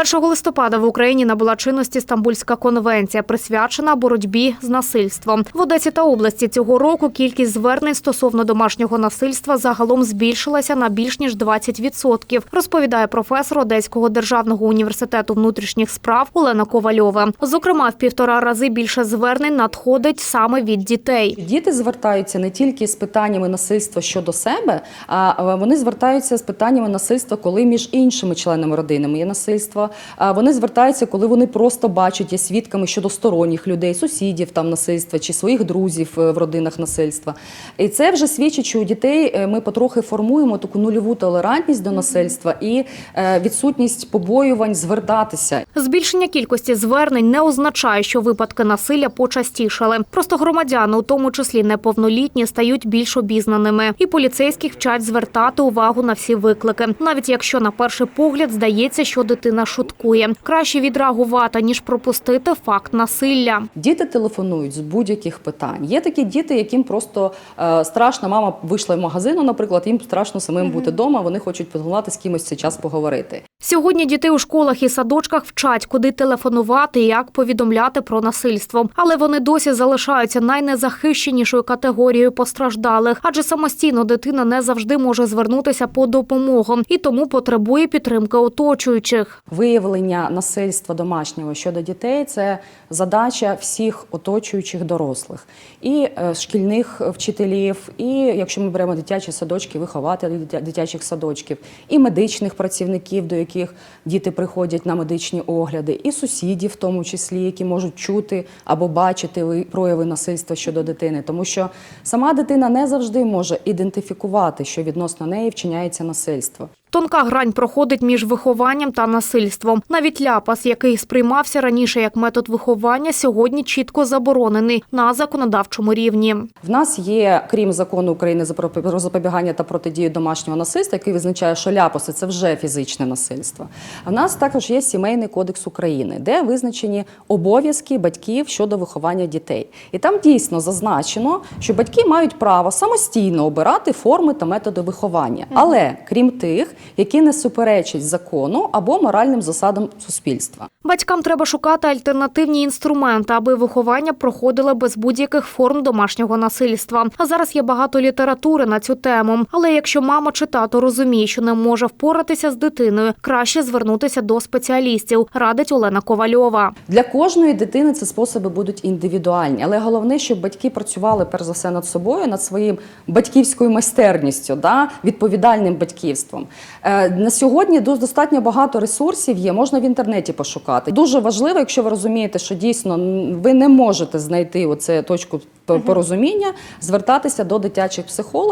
1 листопада в Україні набула чинності Стамбульська конвенція, присвячена боротьбі з насильством. В Одесі та області цього року кількість звернень стосовно домашнього насильства загалом збільшилася на більш ніж 20%, розповідає професор Одеського державного університету внутрішніх справ Олена Ковальова. Зокрема, в півтора рази більше звернень надходить саме від дітей. Діти звертаються не тільки з питаннями насильства щодо себе, а вони звертаються з питаннями насильства, коли між іншими членами родини є насильство. Вони звертаються, коли вони просто бачать є свідками щодо сторонніх людей, сусідів там насильства чи своїх друзів е, в родинах насильства. І це вже свідчить, що у дітей е, ми потрохи формуємо таку нульову толерантність до насильства і е, відсутність побоювань звертатися. Збільшення кількості звернень не означає, що випадки насилля почастішали. Просто громадяни, у тому числі неповнолітні, стають більш обізнаними, і поліцейських вчать звертати увагу на всі виклики, навіть якщо на перший погляд здається, що дитина шуткує. Краще відреагувати ніж пропустити факт насилля. Діти телефонують з будь-яких питань. Є такі діти, яким просто е, страшно. Мама вийшла в магазину, наприклад, їм страшно самим бути вдома. Вони хочуть подолати з кимось цей час поговорити. Сьогодні дітей у школах і садочках вчать, куди телефонувати і як повідомляти про насильство. Але вони досі залишаються найнезахищенішою категорією постраждалих, адже самостійно дитина не завжди може звернутися по допомогу і тому потребує підтримки оточуючих. Виявлення насильства домашнього щодо дітей це задача всіх оточуючих дорослих і е, шкільних вчителів, і якщо ми беремо дитячі садочки, вихователів дитячих садочків, і медичних працівників, до яких діти приходять на медичні огляди, і сусідів, в тому числі, які можуть чути або бачити прояви насильства щодо дитини, тому що сама дитина не завжди може ідентифікувати, що відносно неї вчиняється насильство. Тонка грань проходить між вихованням та насильством. Навіть ляпас, який сприймався раніше як метод виховання, сьогодні чітко заборонений на законодавчому рівні. В нас є, крім закону України про- запобігання та протидію домашнього насильства, який визначає, що ляпоси це вже фізичне насильство. А в нас також є сімейний кодекс України, де визначені обов'язки батьків щодо виховання дітей. І там дійсно зазначено, що батьки мають право самостійно обирати форми та методи виховання, але крім тих, які не суперечать закону або моральним засадам суспільства. Батькам треба шукати альтернативні інструменти, аби виховання проходило без будь-яких форм домашнього насильства. А зараз є багато літератури на цю тему. Але якщо мама чи тато розуміє, що не може впоратися з дитиною, краще звернутися до спеціалістів, радить Олена Ковальова. Для кожної дитини ці способи будуть індивідуальні, але головне, щоб батьки працювали перш за все над собою, над своїм батьківською майстерністю, да, відповідальним батьківством. Е, на сьогодні достатньо багато ресурсів є, можна в інтернеті пошукати. Дуже важливо, якщо ви розумієте, що дійсно ви не можете знайти оце точку порозуміння, звертатися до дитячих психологів.